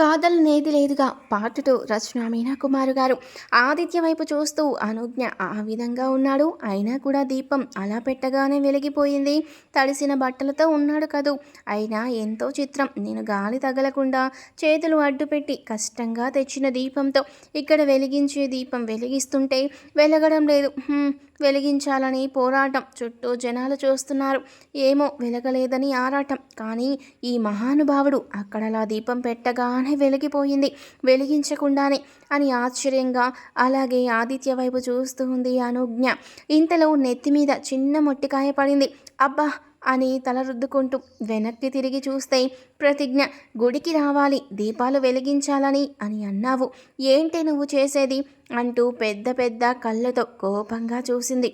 కాదలనేది లేదుగా. పాటుతో రచన మీనాకుమారు గారు. ఆదిత్య వైపు చూస్తూ అనుజ్ఞ ఆ విధంగా ఉన్నాడు. అయినా కూడా దీపం అలా పెట్టగానే వెలిగిపోయింది. తడిసిన బట్టలతో ఉన్నాడు కదూ. అయినా ఎంతో చిత్రం. నేను గాలి తగలకుండా చేతులు అడ్డుపెట్టి కష్టంగా తెచ్చిన దీపంతో ఇక్కడ వెలిగించే దీపం వెలిగిస్తుంటే వెలగడం లేదు. వెలిగించాలని పోరాటం. చుట్టూ జనాలు చూస్తున్నారు. ఏమో వెలగలేదని ఆరాటం. కానీ ఈ మహానుభావుడు అక్కడలా దీపం పెట్టగానే వెలిగిపోయింది. వెలిగించకుండానే అని ఆశ్చర్యంగా అలాగే ఆదిత్య వైపు చూస్తూ ఉంది అనుజ్ఞ. ఇంతలో నెత్తి మీద చిన్న మొట్టికాయ పడింది. అబ్బా! అని తల రుద్దుకుంటూ వెనక్కి తిరిగి చూస్తే ప్రతిజ్ఞ గుడికి రావాలి దీపాలు వెలిగించాలని అని అన్నావు. ఏంటి నువ్వు చేసేది? అంటూ పెద్ద పెద్ద కళ్ళతో కోపంగా చూసింది.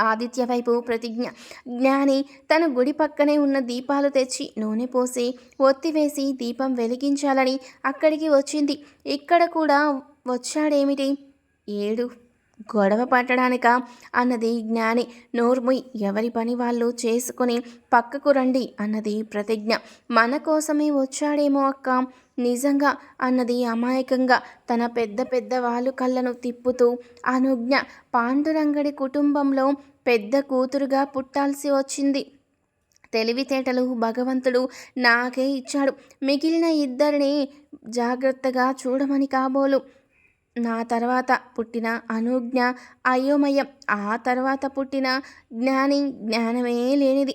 ఆదిత్య వైపు ప్రతిజ్ఞ. జ్ఞాని తన గుడి పక్కనే ఉన్న దీపాలు తెచ్చి నూనె పోసి ఒత్తివేసి దీపం వెలిగించాలని అక్కడికి వచ్చింది. ఇక్కడ కూడా వచ్చాడేమిటి? ఏడు. గొడవ పట్టడానిక? అన్నది జ్ఞాని. నోర్ముయ్ ఎవరి పని వాళ్ళు చేసుకుని పక్కకు రండి అన్నది ప్రతిజ్ఞ. మన కోసమే వచ్చాడేమో అక్క? నిజంగా అన్నది అమాయకంగా తన పెద్ద పెద్ద వాళ్ళు కళ్ళను తిప్పుతూ అనుజ్ఞ పాండురంగడి కుటుంబంలో పెద్ద కూతురుగా పుట్టాల్సి వచ్చింది. తెలివితేటలు భగవంతుడు నాకే ఇచ్చాడు. మిగిలిన ఇద్దరిని జాగ్రత్తగా చూడమని కాబోలు. నా తర్వాత పుట్టిన అనుజ్ఞ అయోమయం ఆ తర్వాత పుట్టిన జ్ఞాని జ్ఞానమే లేనిది.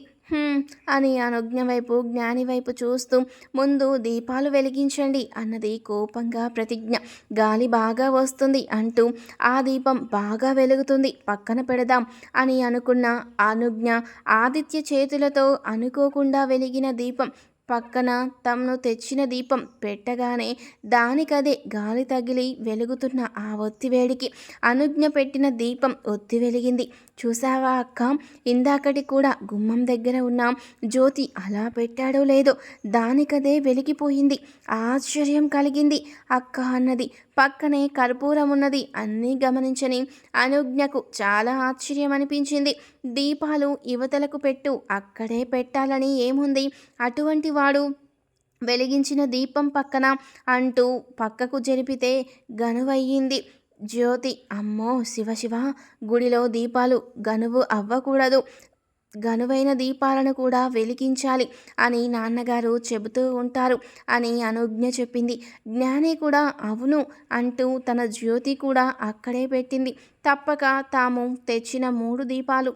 అని అనుజ్ఞ వైపు జ్ఞాని వైపు చూస్తూ ముందు దీపాలు వెలిగించండి అన్నది కోపంగా ప్రతిజ్ఞ. గాలి బాగా వస్తుంది అంటూ ఆ దీపం బాగా వెలుగుతుంది పక్కన పెడదాం అని అనుకున్న అనుజ్ఞ ఆదిత్య చేతులతో అనుకోకుండా వెలిగిన దీపం పక్కన తమను తెచ్చిన దీపం పెట్టగానే దానికదే గాలి తగిలి వెలుగుతున్న ఆ ఒత్తివేడికి అనుజ్ఞ పెట్టిన దీపం ఒత్తి వెలిగింది. చూసావా అక్క? ఇందాకటి కూడా గుమ్మం దగ్గర ఉన్న జ్యోతి అలా పెట్టాడో లేదో దానికదే వెలిగిపోయింది. ఆశ్చర్యం కలిగింది. అక్క అన్నది పక్కనే కర్పూరం ఉన్నది. అన్నీ గమనించని అనుజ్ఞకు చాలా ఆశ్చర్యం అనిపించింది దీపాలు యువతలకు పెట్టు. అక్కడే పెట్టాలని ఏముంది? అటువంటి వాడు వెలిగించిన దీపం పక్కన అంటూ పక్కకు జరిపితే గనువయ్యింది. జ్యోతి అమ్మో శివ శివ గుడిలో దీపాలు గనువు అవ్వకూడదు. గనువైన దీపాలను కూడా వెలిగించాలి అని నాన్నగారు చెబుతూ ఉంటారు అని అనుజ్ఞ చెప్పింది. జ్ఞాని కూడా అవును అంటూ తన జ్యోతి కూడా అక్కడే పెట్టింది. తప్పక తాము తెచ్చిన మూడు దీపాలు.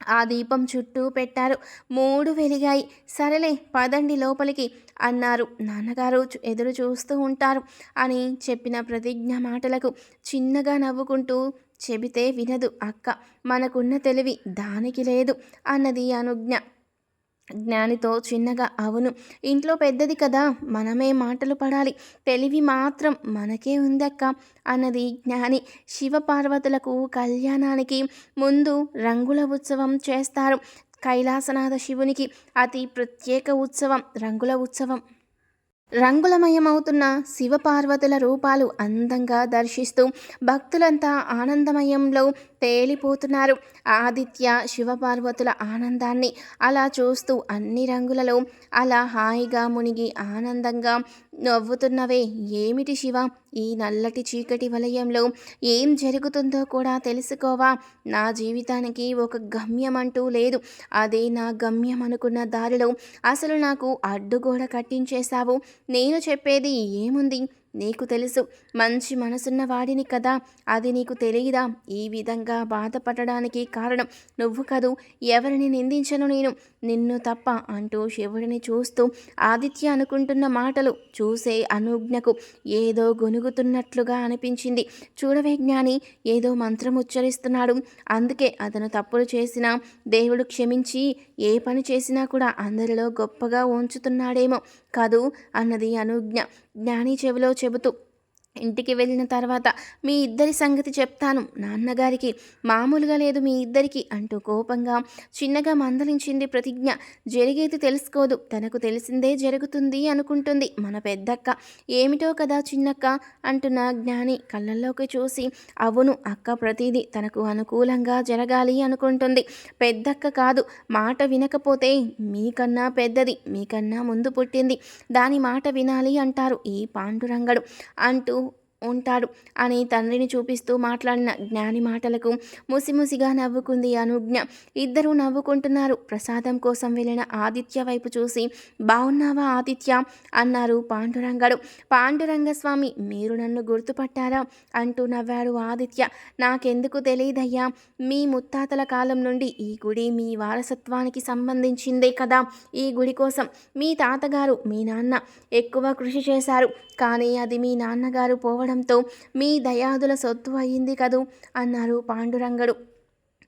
ఆ దీపం చుట్టూ పెట్టారు. మూడు వెలిగాయి. సరేలే పదండి లోపలికి అన్నారు. నాన్నగారు ఎదురు చూస్తూ ఉంటారు అని చెప్పిన ప్రతిజ్ఞ మాటలకు చిన్నగా నవ్వుకుంటూ చెబితే వినదు అక్క. మనకున్న తెలివి దానికి లేదు అన్నది అనుజ్ఞ. జ్ఞానితో చిన్నగా అవును. ఇంట్లో పెద్దది కదా మనమే మాటలు పడాలి. తెలివి మాత్రం మనకే ఉందక్క అన్నది జ్ఞాని. శివపార్వతులకు కళ్యాణానికి ముందు రంగుల ఉత్సవం చేస్తారు. కైలాసనాథ శివునికి అతి ప్రత్యేక ఉత్సవం రంగుల ఉత్సవం. రంగులమయమవుతున్న శివపార్వతుల రూపాలు అందంగా దర్శిస్తూ భక్తులంతా ఆనందమయంలో తేలిపోతున్నారు. ఆదిత్య శివపార్వతుల ఆనందాన్ని అలా చూస్తూ అన్ని రంగులలో అలా హాయిగా మునిగి ఆనందంగా నవ్వుతున్నవే. ఏమిటి శివ? ఈ నల్లటి చీకటి వలయంలో ఏం జరుగుతుందో కూడా తెలుసుకోవా? నా జీవితానికి ఒక గమ్యం అంటూ లేదు. అదే నా గమ్యం అనుకున్న దారిలో అసలు నాకు అడ్డుగోడ కట్టించేశావు. నేను చెప్పేది ఏముంది? నీకు తెలుసు మంచి మనసున్న వాడిని కదా. అది నీకు తెలియదా ఈ విధంగా బాధపడడానికి కారణం నువ్వు కదూ. ఎవరిని నిందించను నేను? నిన్ను తప్ప అంటూ శివుడిని చూస్తూ ఆదిత్య అనుకుంటున్న మాటలు చూసే అనుజ్ఞకు ఏదో గొనుగుతున్నట్లుగా అనిపించింది. చూడవే జ్ఞాని ఏదో మంత్రం ఉచ్చరిస్తున్నాడు. అందుకే అతను తప్పులు చేసినా దేవుడు క్షమించి ఏ పని చేసినా కూడా అందరిలో గొప్పగా ఉంచుతున్నాడేమో కాదు అన్నది అనుజ్ఞ. జ్ఞాని చెవిలో చెబుతూ ఇంటికి వెళ్ళిన తర్వాత మీ ఇద్దరి సంగతి చెప్తాను. నాన్నగారికి మామూలుగా లేదు మీ ఇద్దరికి అంటూ కోపంగా చిన్నగా మందలించింది ప్రతిజ్ఞ. జరిగేది తెలుసుకోదు. తనకు తెలిసిందే జరుగుతుంది అనుకుంటుంది. మన పెద్దక్క ఏమిటో కదా చిన్నక్క? అంటున్న జ్ఞాని కళ్ళల్లోకి చూసి అవును అక్క ప్రతిదీ తనకు అనుకూలంగా జరగాలి అనుకుంటుంది. పెద్దక్క కాదు మాట వినకపోతే మీకన్నా పెద్దది మీకన్నా ముందు పుట్టింది. దాని మాట వినాలి అంటారు ఈ పాండురంగడు అంటూ ఉంటాడు. అని తండ్రిని చూపిస్తూ మాట్లాడిన జ్ఞాని మాటలకు ముసిముసిగా నవ్వుకుంది అనుజ్ఞ. ఇద్దరూ నవ్వుకుంటున్నారు. ప్రసాదం కోసం వెళ్ళిన ఆదిత్య వైపు చూసి బాగున్నావా ఆదిత్య అన్నారు పాండురంగడు. పాండురంగస్వామి మీరు నన్ను గుర్తుపట్టారా అంటూ నవ్వాడు ఆదిత్య. నాకెందుకు తెలియదయ్యా. మీ ముత్తాతల కాలం నుండి ఈ గుడి మీ వారసత్వానికి సంబంధించిందే కదా. ఈ గుడి కోసం మీ తాతగారు మీ నాన్న ఎక్కువ కృషి చేశారు. కానీ అది మీ నాన్నగారు పోవడం పోవడంతో మీ దయాదుల సొత్తు అయింది కదూ? అన్నారు పాండురంగడు.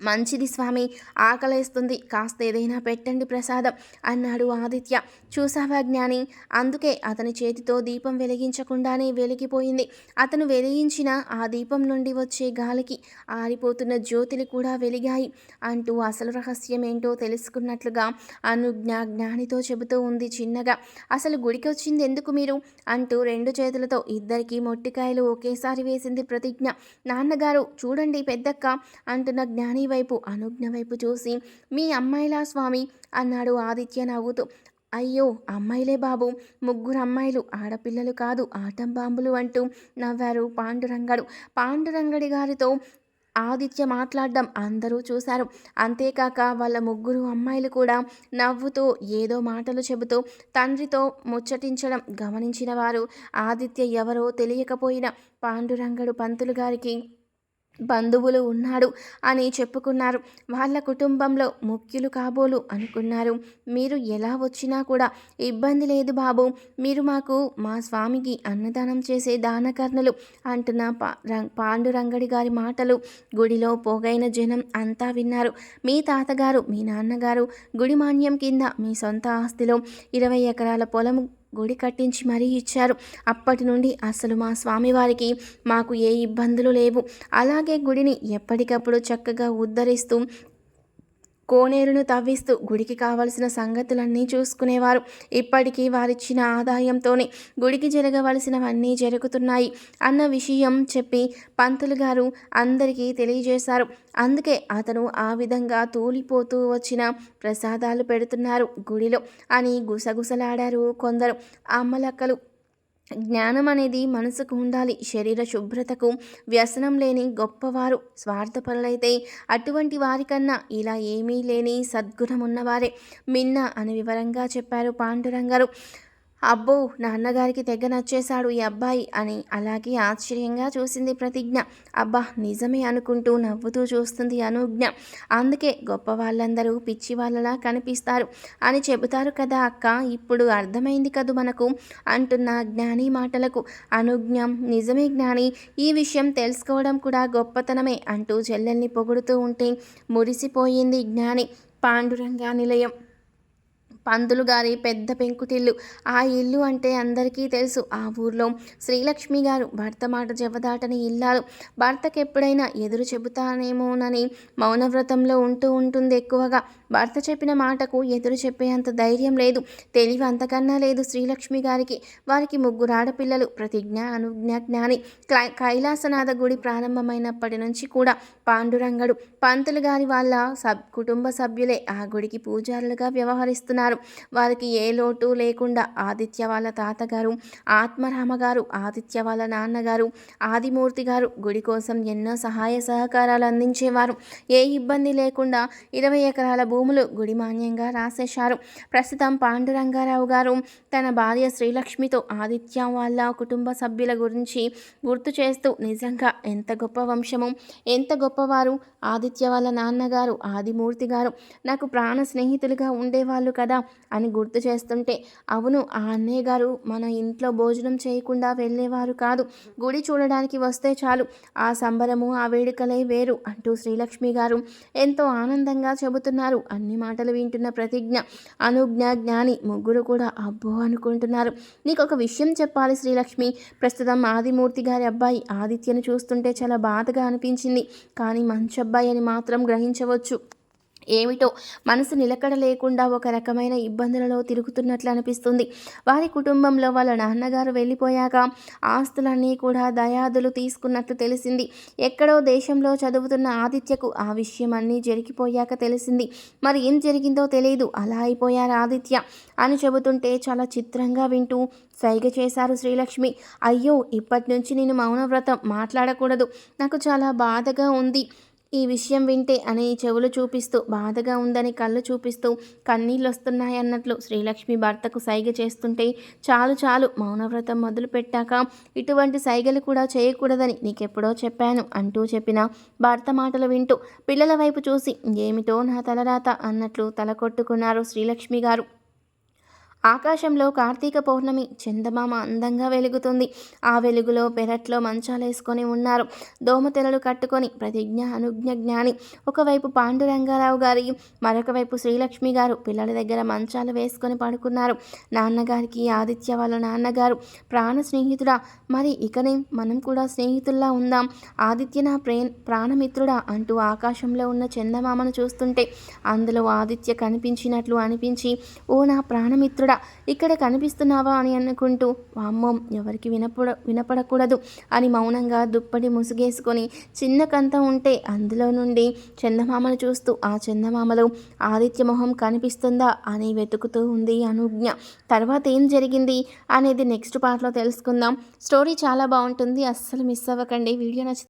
మంచిది స్వామి ఆకలేస్తుంది. కాస్త ఏదైనా పెట్టండి ప్రసాదం అన్నాడు ఆదిత్య. చూసావా జ్ఞాని? అందుకే అతని చేతితో దీపం వెలిగించకుండానే వెలిగిపోయింది. అతను వెలిగించిన ఆ దీపం నుండి వచ్చే గాలికి ఆరిపోతున్న జ్యోతులు కూడా వెలిగాయి అంటూ అసలు రహస్యం ఏంటో తెలుసుకున్నట్లుగా అనుజ్ఞ జ్ఞానితో చెబుతూ ఉంది చిన్నగా. అసలు గుడికి వచ్చింది ఎందుకు మీరు? అంటూ రెండు చేతులతో ఇద్దరికీ మొట్టికాయలు ఒకేసారి వేసింది ప్రతిజ్ఞ. నాన్నగారు చూడండి పెద్దక్క అంటున్న జ్ఞాని వైపు అనుజ్ఞ వైపు చూసి మీ అమ్మాయిలా స్వామి అన్నాడు ఆదిత్య నవ్వుతూ అయ్యో అమ్మాయిలే బాబు. ముగ్గురు అమ్మాయిలు ఆడపిల్లలు కాదు ఆటం బాంబులు అంటూ నవ్వారు పాండురంగడు. పాండురంగడి గారితో ఆదిత్య మాట్లాడడం అందరూ చూశారు. అంతేకాక వాళ్ళ ముగ్గురు అమ్మాయిలు కూడా నవ్వుతూ ఏదో మాటలు చెబుతూ తండ్రితో ముచ్చటించడం గమనించిన వారు ఆదిత్య ఎవరో తెలియకపోయిన పాండురంగడు పంతులు గారికి బంధువులు ఉన్నాడు అని చెప్పుకున్నారు. వాళ్ళ కుటుంబంలో ముఖ్యులు కాబోలు అనుకున్నారు. మీరు ఎలా వచ్చినా కూడా ఇబ్బంది లేదు బాబు. మీరు మాకు మా స్వామికి అన్నదానం చేసే దానకర్ణులు అంటున్న పా రం- పాండురంగడి గారి మాటలు గుడిలో పోగైన జనం అంతా విన్నారు. మీ తాతగారు మీ నాన్నగారు గుడి మాన్యం కింద మీ సొంత ఆస్తిలో ఇరవై ఎకరాల పొలం గుడి కట్టించి మరీ ఇచ్చారు. అప్పటి నుండి అసలు మా స్వామివారికి మాకు ఏ ఇబ్బందులు లేవు. అలాగే గుడిని ఎప్పటికప్పుడు చక్కగా ఉద్ధరిస్తూ కోనేరును తవ్విస్తూ గుడికి కావలసిన సంగతులన్నీ చూసుకునేవారు. ఇప్పటికీ వారిచ్చిన ఆదాయంతోనే గుడికి జరగవలసినవన్నీ జరుగుతున్నాయి అన్న విషయం చెప్పి పంతులు గారు అందరికీ తెలియజేశారు. అందుకే అతను ఆ విధంగా తూలిపోతూ వచ్చిన ప్రసాదాలు పెడుతున్నారు గుడిలో అని గుసగుసలాడారు కొందరు. అమ్మలక్కలు జ్ఞానం అనేది మనసుకు ఉండాలి. శరీర శుభ్రతకు వ్యసనం లేని గొప్పవారు స్వార్థపరులైతే అటువంటి వారికన్నా ఇలా ఏమీ లేని సద్గుణం ఉన్నవారే మిన్న అని వివరంగా చెప్పారు పాండురంగారు. అబ్బో నాన్నగారికి తెగ నచ్చేశాడు ఈ అబ్బాయి అని అలాగే ఆశ్చర్యంగా చూసింది ప్రతిజ్ఞ. అబ్బా నిజమే అనుకుంటూ నవ్వుతూ చూస్తుంది అనుజ్ఞ. అందుకే గొప్ప వాళ్ళందరూ పిచ్చి వాళ్ళలా కనిపిస్తారు అని చెబుతారు కదా అక్క. ఇప్పుడు అర్థమైంది కదూ మనకు అంటున్న జ్ఞాని మాటలకు. అనుజ్ఞ నిజమే జ్ఞాని. ఈ విషయం తెలుసుకోవడం కూడా గొప్పతనమే అంటూ చెల్లెల్ని పొగుడుతూ ఉంటే మురిసిపోయింది జ్ఞాని. పాండురంగా నిలయం పందులు గారి పెద్ద పెంకుటిల్లు. ఆ ఇల్లు అంటే అందరికీ తెలుసు. ఆ ఊర్లో శ్రీలక్ష్మి గారు భర్త మాట జవదాటని ఇల్లాలు. భర్తకి ఎప్పుడైనా ఎదురు చెబుతానేమోనని మౌనవ్రతంలో ఉంటూ ఉంటుంది ఎక్కువగా. భర్త చెప్పిన మాటకు ఎదురు చెప్పేంత ధైర్యం లేదు. తెలివి అంతకన్నా లేదు శ్రీలక్ష్మి గారికి. వారికి ముగ్గురు ఆడపిల్లలు. ప్రతిజ్ఞ అనుజ్ఞ జ్ఞాని. కైలాసనాథ గుడి ప్రారంభమైనప్పటి నుంచి కూడా పాండురంగడు. పంతులు గారి వాళ్ళ సబ్ కుటుంబ సభ్యులే ఆ గుడికి పూజారులుగా వ్యవహరిస్తున్నారు. వారికి ఏ లోటు లేకుండా ఆదిత్య వాళ్ళ తాతగారు ఆత్మరామ గారు ఆదిత్య వాళ్ళ నాన్నగారు ఆదిమూర్తి గారు గుడి కోసం ఎన్నో సహాయ సహకారాలు అందించేవారు. ఏ ఇబ్బంది లేకుండా ఇరవై ఎకరాల భూములు గుడి మాన్యంగా రాసేశారు. ప్రస్తుతం పాండురంగారావు గారు తన భార్య శ్రీలక్ష్మితో ఆదిత్య వాళ్ళ కుటుంబ సభ్యుల గురించి గుర్తు చేస్తూ నిజంగా ఎంత గొప్ప వంశము ఎంత గొప్పవారు. ఆదిత్య వాళ్ళ నాన్నగారు ఆదిమూర్తి గారు నాకు ప్రాణ స్నేహితులుగా ఉండేవాళ్ళు కదా. అని గుర్తు చేస్తుంటే అవును ఆ అన్నయ్య గారు మన ఇంట్లో భోజనం చేయకుండా వెళ్ళేవారు కాదు. గుడి చూడడానికి వస్తే చాలు. ఆ సంబరము ఆ వేడుకలే వేరు అంటూ శ్రీలక్ష్మి గారు ఎంతో ఆనందంగా చెబుతున్నారు. అన్ని మాటలు వింటున్న ప్రతిజ్ఞ అనుజ్ఞ జ్ఞాని ముగ్గురు కూడా అబ్బో అనుకుంటున్నారు. నీకు ఒక విషయం చెప్పాలి శ్రీలక్ష్మి. ప్రస్తుతం ఆదిమూర్తి గారి అబ్బాయి ఆదిత్యను చూస్తుంటే చాలా బాధగా అనిపించింది. కానీ మంచి అబ్బాయి అని మాత్రం గ్రహించవచ్చు. ఏమిటో మనసు నిలకడ లేకుండా ఒక రకమైన ఇబ్బందులలో తిరుగుతున్నట్లు అనిపిస్తుంది. వారి కుటుంబంలో వాళ్ళ నాన్నగారు వెళ్ళిపోయాక ఆస్తులన్నీ కూడా దయాదులు తీసుకున్నట్లు తెలిసింది. ఎక్కడో దేశంలో చదువుతున్న ఆదిత్యకు ఆ విషయం అన్నీ జరిగిపోయాక తెలిసింది. మరి ఏం జరిగిందో తెలియదు అలా అయిపోయారు ఆదిత్య అని చెబుతుంటే చాలా చిత్రంగా వింటూ సైగ చేశారు శ్రీలక్ష్మి. అయ్యో ఇప్పటి నుంచి నేను మౌనవ్రతం మాట్లాడకూడదు. నాకు చాలా బాధగా ఉంది. ఈ విషయం వింటే అని చెవులు చూపిస్తూ బాధగా ఉందని కళ్ళు చూపిస్తూ కన్నీళ్ళు వస్తున్నాయన్నట్లు శ్రీలక్ష్మి భర్తకు సైగ చేస్తుంటే చాలు చాలు మౌనవ్రతం మొదలు పెట్టాక ఇటువంటి సైగలు కూడా చేయకూడదని నీకెప్పుడో చెప్పాను అంటూ చెప్పిన భర్త మాటలు వింటూ పిల్లల వైపు చూసి ఏమిటో నా తలరాత అన్నట్లు తల కొట్టుకున్నారు శ్రీలక్ష్మి గారు. ఆకాశంలో కార్తీక పౌర్ణమి చందమామ అందంగా వెలుగుతుంది. ఆ వెలుగులో పెరట్లో మంచాలేసుకొని ఉన్నారు. దోమతెరలు కట్టుకొని ప్రతిజ్ఞ అనుజ్ఞ జ్ఞాని. ఒకవైపు పాండురంగారావు గారి మరొక వైపు శ్రీలక్ష్మి గారు పిల్లల దగ్గర మంచాలు వేసుకొని పడుకున్నారు. నాన్నగారికి ఆదిత్య వాళ్ళ నాన్నగారు ప్రాణ స్నేహితుడా? మరి ఇకనే మనం కూడా స్నేహితుల్లా ఉందాం. ఆదిత్య నా ప్రే ప్రాణమిత్రుడా? అంటూ ఆకాశంలో ఉన్న చందమామను చూస్తుంటే అందులో ఆదిత్య కనిపించినట్లు అనిపించి ఓ నా ప్రాణమిత్రుడా! ఇక్కడ కనిపిస్తున్నావా? అని అనుకుంటూ వామ్మం ఎవరికి వినపడ వినపడకూడదు అని మౌనంగా దుప్పటి ముసుగేసుకొని చిన్న కంత ఉంటే అందులో నుండి చందమామను చూస్తూ ఆ చందమామలో ఆదిత్య మొహం కనిపిస్తుందా? అని వెతుకుతూ ఉంది అనుజ్ఞ. తర్వాత ఏం జరిగింది అనేది నెక్స్ట్ పార్ట్లో తెలుసుకుందాం. స్టోరీ చాలా బాగుంటుంది. అస్సలు మిస్ అవ్వకండి. వీడియో నచ్చి